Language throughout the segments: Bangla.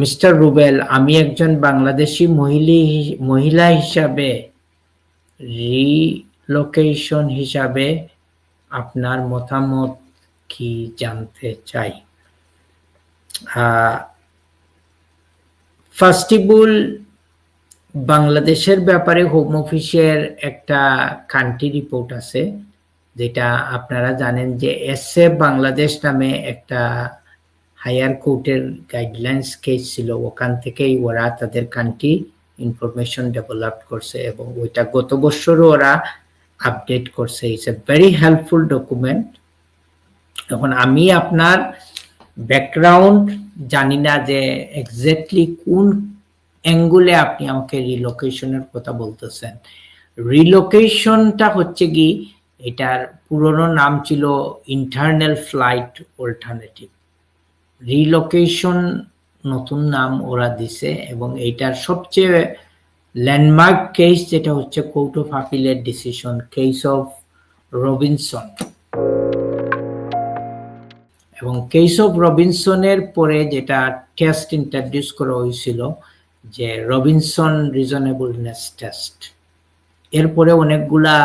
মিস্টার রুবেল, আমি একজন বাংলাদেশি মহিলি হিসাবে রিলোকেশন হিসাবে আপনার মতামত কি জানতে চাই? ফার্স্ট অফ বাংলাদেশের ব্যাপারে হোম অফিসের একটা কান্ট্রি রিপোর্ট আছে, যেটা আপনারা জানেন যে এসএ বাংলাদেশ নামে একটা হায়ার কোর্টের গাইডলাইন্স কেস ছিল। ওখান থেকেই ওরা তাদের কান্ট্রি ইনফরমেশন ডেভেলপ করছে এবং ওইটা গত বছরও ওরা আপডেট করছে। It's a very helpful document এখন আমি আপনার ব্যাকগ্রাউন্ড জানি না যে এক্স্যাক্টলি কোন অ্যাঙ্গুলে আপনি আমাকে রিলোকেশনের কথা বলতেছেন। রিলোকেশনটা হচ্ছে কি? এটার পুরনো নাম ছিল ইন্টারনাল ফ্লাইট অল্টারনেটিভ রিলোকেশন নতুন নাম ওরা দিছে এবং এইটার সবচেয়ে ল্যান্ডমার্ক কেস যেটা হচ্ছে কোর্ট অফ আপিলের ডিসিশন কেস অফ রবিনসন এবং কেস অফ রবিনসনের পরে যেটা টেস্ট ইন্ট্রোডিউস করা হয়েছিল যে রবিনসন রিজনেবলনেস টেস্ট এরপরে অনেকগুলা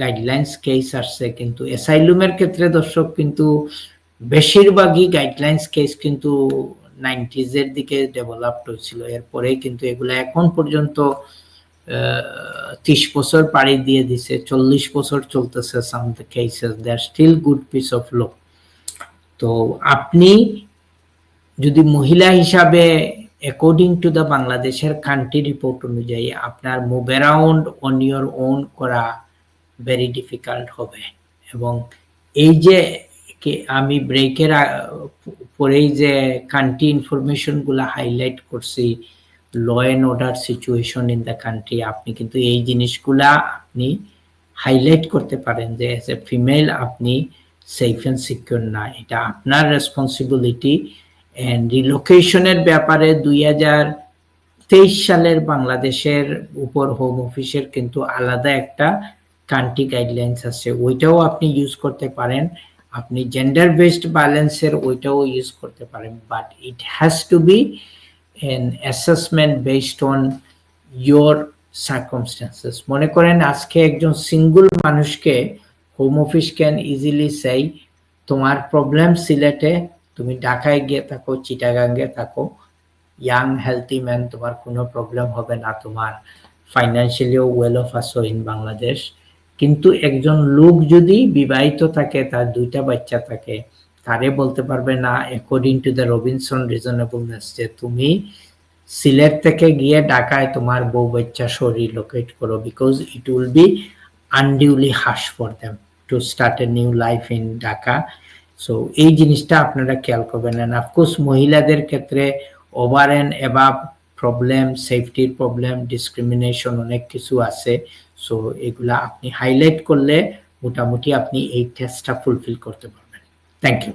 গাইডলাইন্স কেস আসছে, কিন্তু অ্যাসাইলুমের ক্ষেত্রে দর্শক, কিন্তু বেশিরভাগই গাইডলাইন্স কেস কিন্তু নাইনটিজের দিকে ডেভেলপড হয়েছিল। এরপরে কিন্তু এগুলো এখন পর্যন্ত ত্রিশ বছর পাড়ি দিয়ে দিছে, চল্লিশ বছর চলতেছে some cases they are still good piece of law তো আপনি যদি মহিলা হিসাবে অ্যাকর্ডিং টু দ্য বাংলাদেশের কান্ট্রি রিপোর্ট অনুযায়ী আপনার move around on your own করা ভেরি ডিফিকাল্ট হবে। এবং এই যে আমি ব্রেকের পরেই যে কান্ট্রি ইনফরমেশনগুলো হাইলাইট করছি law and order situation in the country আপনি কিন্তু এই জিনিসগুলা আপনি হাইলাইট করতে পারেন যে এজ এ ফিমেল আপনি সেফ অ্যান্ড সিকিউর না। এটা আপনার রেসপন্সিবিলিটি অ্যান্ড রিলোকেশনের ব্যাপারে দুই হাজার তেইশ সালের বাংলাদেশের উপর হোম অফিসের কিন্তু আলাদা একটা কান্ট্রি গাইডলাইন্স আছে, ওইটাও আপনি ইউজ করতে পারেন। আপনি জেন্ডার বেসড ব্যালেন্সের ওইটাও ইউজ করতে পারেন but it has to be an assessment based on your circumstances মনে করেন আজকে একজন সিঙ্গল মানুষকে হোম অফিস ক্যান ইজিলি সেই তোমার প্রবলেম সিলেটে, তুমি ঢাকায় গিয়ে থাকো, চিটাগাঙ্গে থাকো ইয়াং হেলথি ম্যান তোমার কোনো প্রবলেম হবে না, তোমার ফাইন্যান্সিয়ালিও ওয়েল অফ আসো ইন বাংলাদেশ কিন্তু একজন লোক যদি বিবাহিত থাকে, তার দুইটা বাচ্চা থাকে, তারে বলতে পারবে, না according to the Robinson reasonableness যে তুমি সিলেট থেকে গিয়ে ঢাকায় তোমার বউ বাচ্চা শরীর লোকেট করো because it will be unduly harsh for them to start a new life in Dhaka so এই জিনিসটা আপনারা খেয়াল করবেন। অ্যান্ড অফকোর্স মহিলাদের ক্ষেত্রে ওভার অ্যান্ড অ্যাবাভ প্রবলেম সেফটির প্রবলেম ডিসক্রিমিনেশন অনেক কিছু আছে। সো এগুলা আপনি হাইলাইট করলে মোটামুটি আপনি এই টেস্টটা ফুলফিল করতে পারবেন। Thank you